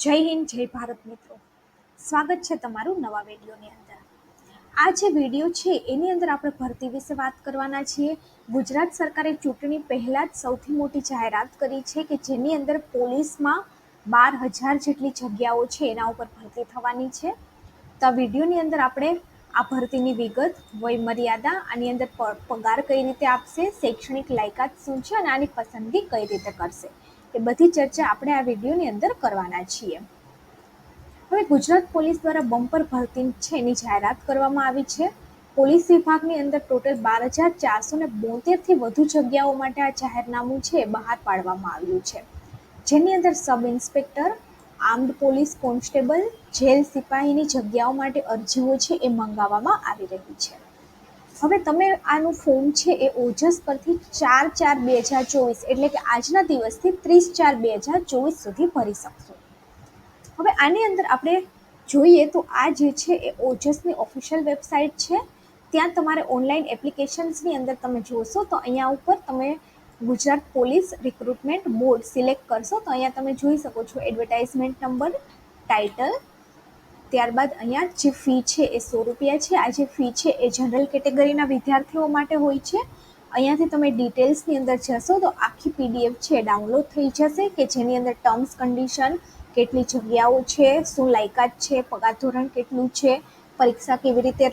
જય હિન્દ, જય ભારત મિત્રો. સ્વાગત છે તમારું નવા વિડીયોની અંદર. આ જે વીડિયો છે, એની અંદર આપણે ભરતી વિશે વાત કરવાના છીએ. ગુજરાત સરકારે ચૂંટણી પહેલાં જ સૌથી મોટી જાહેરાત કરી છે કે જેની અંદર પોલીસમાં બાર હજાર જેટલી જગ્યાઓ છે, એના ઉપર ભરતી થવાની છે. તો આ વિડીયોની અંદર આપણે આ ભરતીની વિગત વય મર્યાદા આની અંદર પગાર કઈ રીતે આપશે, શૈક્ષણિક લાયકાત શું છે અને આની પસંદગી કઈ રીતે કરશે. એ બધી ચર્ચા આપણે આ વિડીયોની અંદર કરવાના છીએ. હવે ગુજરાત પોલીસ દ્વારા બમ્પર ભરતી છે એની જાહેરાત કરવામાં આવી છે. પોલીસ વિભાગની અંદર ટોટલ બાર હજાર ચારસો ને બોતેરથી વધુ જગ્યાઓ માટે આ જાહેરનામું છે બહાર પાડવામાં આવ્યું છે. જેની અંદર sub inspector, armed police constable, jail સિપાહીની જગ્યાઓ માટે અરજીઓ છે એ મંગાવવામાં આવી રહી છે. હવે તમે આનું ફોર્મ છે એ ઓજસ પરથી ચાર ચાર બે હજાર ચોવીસ, એટલે કે આજના દિવસથી ત્રીસ ચાર બે હજાર ચોવીસ સુધી ભરી શકશો. હવે આની અંદર આપણે જોઈએ તો આ જે છે એ ઓજસની ઓફિશિયલ વેબસાઇટ છે. ત્યાં તમારે ઓનલાઈન એપ્લિકેશન્સની અંદર તમે જોશો તો અહીંયા ઉપર તમે Gujarat police recruitment board select કરશો તો અહીંયા તમે જોઈ શકો છો એડવર્ટાઇઝમેન્ટ નંબર ટાઇટલ ત્યારબાદ અહીંયા જે ફી છે એ સો રૂપિયા છે. આ જે ફી છે એ જનરલ કેટેગરીના વિદ્યાર્થીઓ માટે હોય છે. અહીંયાથી તમે ડિટેલ્સની અંદર જશો તો આખી પીડીએફ છે ડાઉનલોડ થઈ જશે કે જેની અંદર ટર્મ્સ કન્ડિશન કેટલી જગ્યાઓ છે, શું લાયકાત છે, પગાર ધોરણ કેટલું છે, પરીક્ષા કેવી રીતે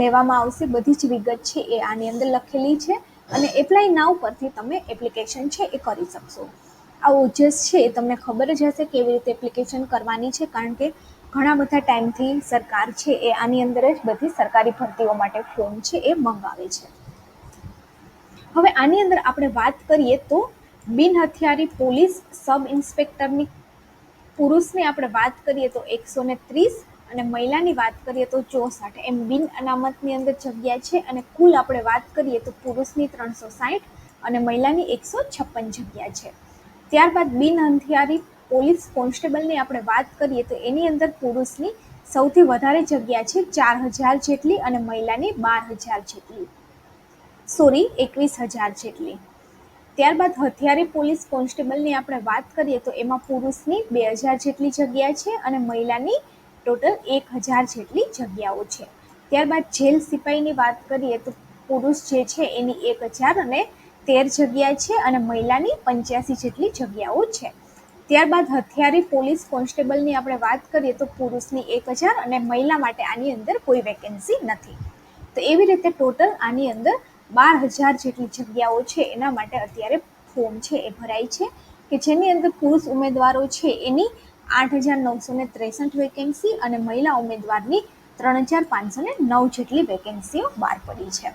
લેવામાં આવશે, બધી જ વિગત છે એ આની અંદર લખેલી છે અને એપ્લાય નાવ પરથી તમે એપ્લિકેશન છે એ કરી શકશો. આ ઓજસ છે એ તમને ખબર જ હશે કેવી રીતે એપ્લિકેશન કરવાની છે કારણ કે ઘણા બધા ટાઈમથી સરકાર છે એ આની અંદર જ બધી સરકારી ભરતીઓ માટે ફોર્મ છે એ મંગાવે છે. હવે આની અંદર આપણે વાત કરીએ તો બિન હથિયારી પોલીસ સબ ઇન્સ્પેક્ટરની પુરુષની આપણે વાત કરીએ તો એકસો ને ત્રીસ અને મહિલાની વાત કરીએ તો ચોસઠ. એમ બિન અનામતની અંદર જગ્યા છે અને કુલ આપણે વાત કરીએ તો પુરુષની ત્રણસો સાઠ અને મહિલાની એકસો છપ્પન જગ્યા છે. ત્યારબાદ બિન હથિયારી પોલીસ કોન્સ્ટેબલની આપણે વાત કરીએ તો એની અંદર પુરુષની સૌથી વધારે જગ્યા છે ચાર હજાર જેટલી અને મહિલાની બાર હજાર જેટલી. સોરી, એકવીસ હજાર જેટલી. ત્યારબાદ હથિયારી પોલીસ કોન્સ્ટેબલની આપણે વાત કરીએ તો એમાં પુરુષની બે હજાર જેટલી જગ્યા છે અને મહિલાની ટોટલ એક હજાર જેટલી જગ્યાઓ છે. ત્યારબાદ જેલ સિપાહીની વાત કરીએ તો પુરુષ જે છે એની એક હજાર અને તેર જગ્યા છે અને મહિલાની પંચ્યાસી જેટલી જગ્યાઓ છે. ત્યારબાદ હથિયારી પોલીસ કોન્સ્ટેબલની આપણે વાત કરીએ તો પુરુષની એક હજાર અને મહિલા માટે આની અંદર કોઈ વેકેન્સી નથી. તો એવી રીતે ટોટલ આની અંદર બાર હજાર જેટલી જગ્યાઓ છે, એના માટે અત્યારે ફોર્મ છે, એ ભરાય છે કે જેની અંદર પુરુષ ઉમેદવારો છે, એની આઠ હજાર નવસો ને ત્રેસઠ વેકેન્સી અને મહિલા ઉમેદવારની ત્રણ હજાર પાંચસો ને નવ જેટલી વેકેન્સીઓ બહાર પડી છે.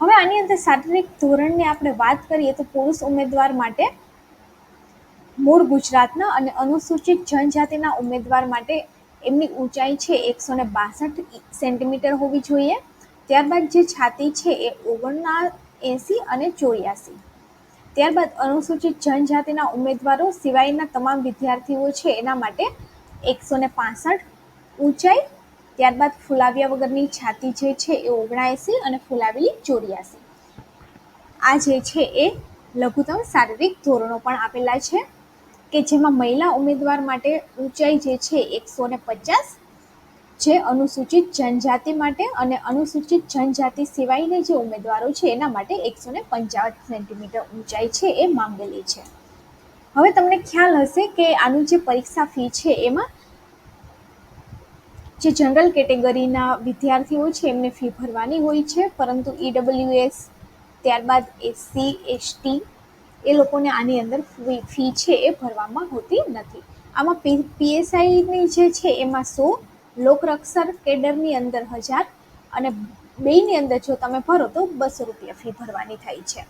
હવે આની અંદર શારીરિક ધોરણની આપણે વાત કરીએ તો પુરુષ ઉમેદવાર માટે મૂળ ગુજરાતના અને અનુસૂચિત જનજાતિના ઉમેદવાર માટે એમની ઊંચાઈ છે એકસો ને બાસઠ સેન્ટીમીટર હોવી જોઈએ. ત્યારબાદ જે છાતી છે એ ઓગણના એંસી અને ચોર્યાસી. ત્યારબાદ અનુસૂચિત જનજાતિના ઉમેદવારો સિવાયના તમામ વિદ્યાર્થીઓ છે એના માટે એકસો ને પાસઠ ઊંચાઈ. ત્યારબાદ ફુલાવ્યા વગરની છાતી જે છે એ ઓગણાએંસી અને ફુલાવેલી ચોર્યાસી. આ જે છે એ લઘુત્તમ શારીરિક ધોરણો પણ આપેલા છે. કે જેમાં મહિલા ઉમેદવાર માટે ઊંચાઈ જે છે એકસો ને પચાસ, જે અનુસૂચિત જનજાતિ માટે અને અનુસૂચિત જનજાતિ સિવાયના જે ઉમેદવારો છે એના માટે એકસો ને પંચાવન સેન્ટીમીટર ઊંચાઈ છે એ માંગેલી છે. હવે તમને ખ્યાલ હશે કે આનું જે પરીક્ષા ફી છે એમાં જે જનરલ કેટેગરીના વિદ્યાર્થીઓ છે એમને ફી ભરવાની હોય છે, પરંતુ ઈડબ્લ્યુએસ ત્યારબાદ એસસી એસટી એ લોકોને આની અંદર ફી છે એ ભરવામાં હોતી નથી. આમાં પી પીએસઆઈની જે છે એમાં સો લોકરક્ષર કેડરની અંદર હજાર અને બેની અંદર જો તમે ભરો તો બસો રૂપિયા ફી ભરવાની થાય છે.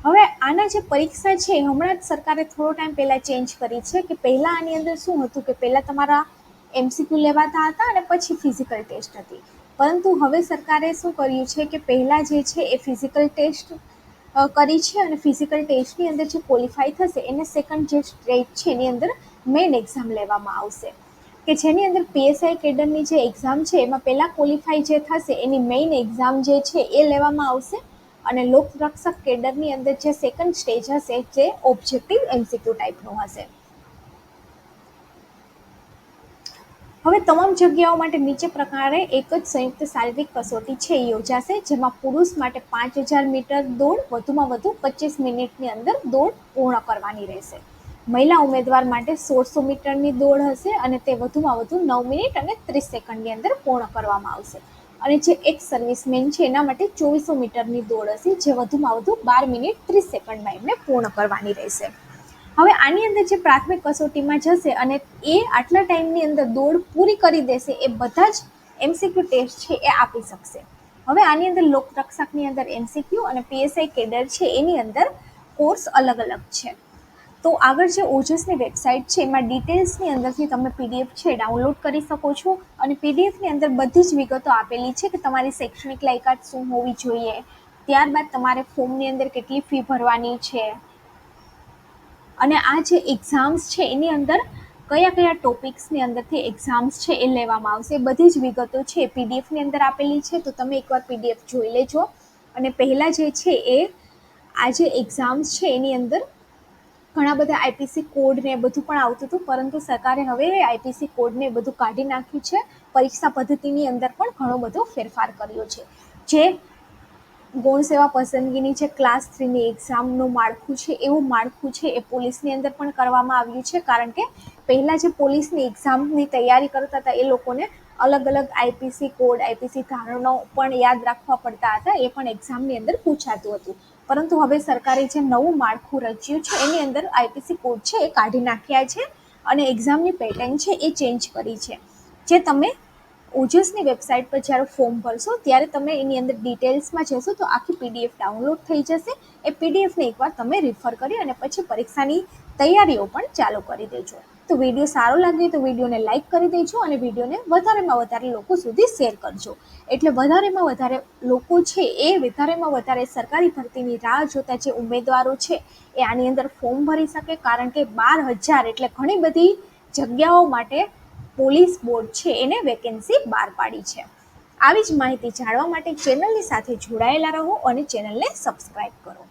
હવે આના જે પરીક્ષા છે, હમણાં જ સરકારે થોડો ટાઈમ પહેલાં ચેન્જ કરી છે કે પહેલાં આની અંદર શું હતું કે પહેલાં તમારા એમસીક્યુ લેવાતા હતા અને પછી ફિઝિકલ ટેસ્ટ હતી. પરંતુ હવે સરકારે શું કર્યું છે કે પહેલાં જે છે એ ફિઝિકલ ટેસ્ટ કરી છે અને ફિઝિકલ ટેસ્ટની અંદર જે ક્વોલિફાય થશે, એને સેકન્ડ જે સ્ટેજ છે, એની અંદર મેઇન એક્ઝામ લેવામાં આવશે. કે જેની અંદર પીએસઆઈ કેડરની જે એક્ઝામ છે, એમાં પહેલાં ક્વોલિફાય જે થશે, એની મેઇન એક્ઝામ જે છે, એ લેવામાં આવશે અને લોકરક્ષક કેડરની અંદર જે સેકન્ડ સ્ટેજ હશે, જે ઓબ્જેક્ટિવ એમસીક્યુ ટાઈપનું હશે. હવે તમામ જગ્યાઓ માટે નીચે પ્રકારે એક જ સંયુક્ત શારીરિક કસોટી છે યોજાશે, જેમાં પુરુષ માટે પાંચ હજાર મીટર દોડ, વધુમાં વધુ પચીસ મિનિટની અંદર દોડ પૂર્ણ કરવાની રહેશે. મહિલા ઉમેદવાર માટે સોળસો મીટરની દોડ હશે અને તે વધુમાં વધુ નવ મિનિટ અને ત્રીસ સેકન્ડની અંદર પૂર્ણ કરવામાં આવશે. અને જે એક સર્વિસમેન છે, એના માટે ચોવીસો મીટરની દોડ હશે, જે વધુમાં વધુ બાર મિનિટ ત્રીસ સેકન્ડમાં એમને પૂર્ણ કરવાની રહેશે. હવે આની અંદર જે પ્રાથમિક કસોટીમાં જશે અને એ આટલા ટાઈમની અંદર દોડ પૂરી કરી દેશે, એ બધા જ એમસીક્યુ ટેસ્ટ છે એ આપી શકશે. હવે આની અંદર લોકરક્ષકની અંદર એમસીક્યુ અને પીએસઆઈ કેડર છે, એની અંદર કોર્સ અલગ અલગ છે. તો આગળ જે ઓજસની વેબસાઇટ છે, એમાં ડિટેલ્સની અંદરથી તમે પીડીએફ છે ડાઉનલોડ કરી શકો છો અને પીડીએફની અંદર બધી જ વિગતો આપેલી છે કે તમારી શૈક્ષણિક લાયકાત શું હોવી જોઈએ, ત્યારબાદ તમારે ફોર્મની અંદર કેટલી ફી ભરવાની છે અને આ જે એક્ઝામ્સ છે, એની અંદર કયા કયા ટોપિક્સની અંદરથી એક્ઝામ્સ છે, એ લેવામાં આવશે. બધી જ વિગતો છે પીડીએફની અંદર આપેલી છે, તો તમે એકવાર પીડીએફ જોઈ લેજો. અને પહેલાં જે છે, એ આ જે એક્ઝામ્સ છે, એની અંદર ઘણા બધા આઈપીસી કોડ ને એ બધું પણ આવતું હતું, પરંતુ સરકારે હવે આઈપીસી કોડને બધું કાઢી નાખ્યું છે. પરીક્ષા પદ્ધતિની અંદર પણ ઘણો બધો ફેરફાર કર્યો છે. જે ગૌણ સેવા પસંદગીની જે ક્લાસ થ્રીની એક્ઝામનું માળખું છે, એવું માળખું છે એ પોલીસની અંદર પણ કરવામાં આવ્યું છે, કારણ કે પહેલાં જે પોલીસની એક્ઝામની તૈયારી કરતા હતા એ લોકોને અલગ અલગ આઈપીસી કોડ આઈપીસી ધારણો પણ યાદ રાખવા પડતા હતા, એ પણ એક્ઝામની અંદર પૂછાતું હતું. પરંતુ હવે સરકારે જે નવું માળખું રચ્યું છે, એની અંદર આઈપીસી કોડ છે એ કાઢી નાખ્યા છે અને એક્ઝામની પેટર્ન છે એ ચેન્જ કરી છે. જે તમે ઓજસની વેબસાઇટ પર જ્યારે ફોર્મ ભરશો, ત્યારે તમે એની અંદર ડિટેલ્સમાં જશો તો આખી પીડીએફ ડાઉનલોડ થઈ જશે. એ પીડીએફને એકવાર તમે રિફર કરી અને પછી પરીક્ષાની તૈયારીઓ પણ ચાલુ કરી દેજો. તો વીડિયો સારો લાગે તો વિડીયોને લાઇક કરી દેજો અને વિડીયોને વધારેમાં વધારે લોકો સુધી શેર કરજો. એટલે વધારેમાં વધારે લોકો છે એ, વધારેમાં વધારે સરકારી ભરતીની રાહ જોતા જે ઉમેદવારો છે, એ આની અંદર ફોર્મ ભરી શકે. કારણ કે બાર હજાર એટલે ઘણી બધી જગ્યાઓ માટે પોલીસ બોર્ડ છે એને વેકેન્સી બહાર પાડી છે. આવી જ માહિતી જાણવા માટે ચેનલની સાથે જોડાયેલા રહો અને ચેનલને સબસ્ક્રાઈબ કરો.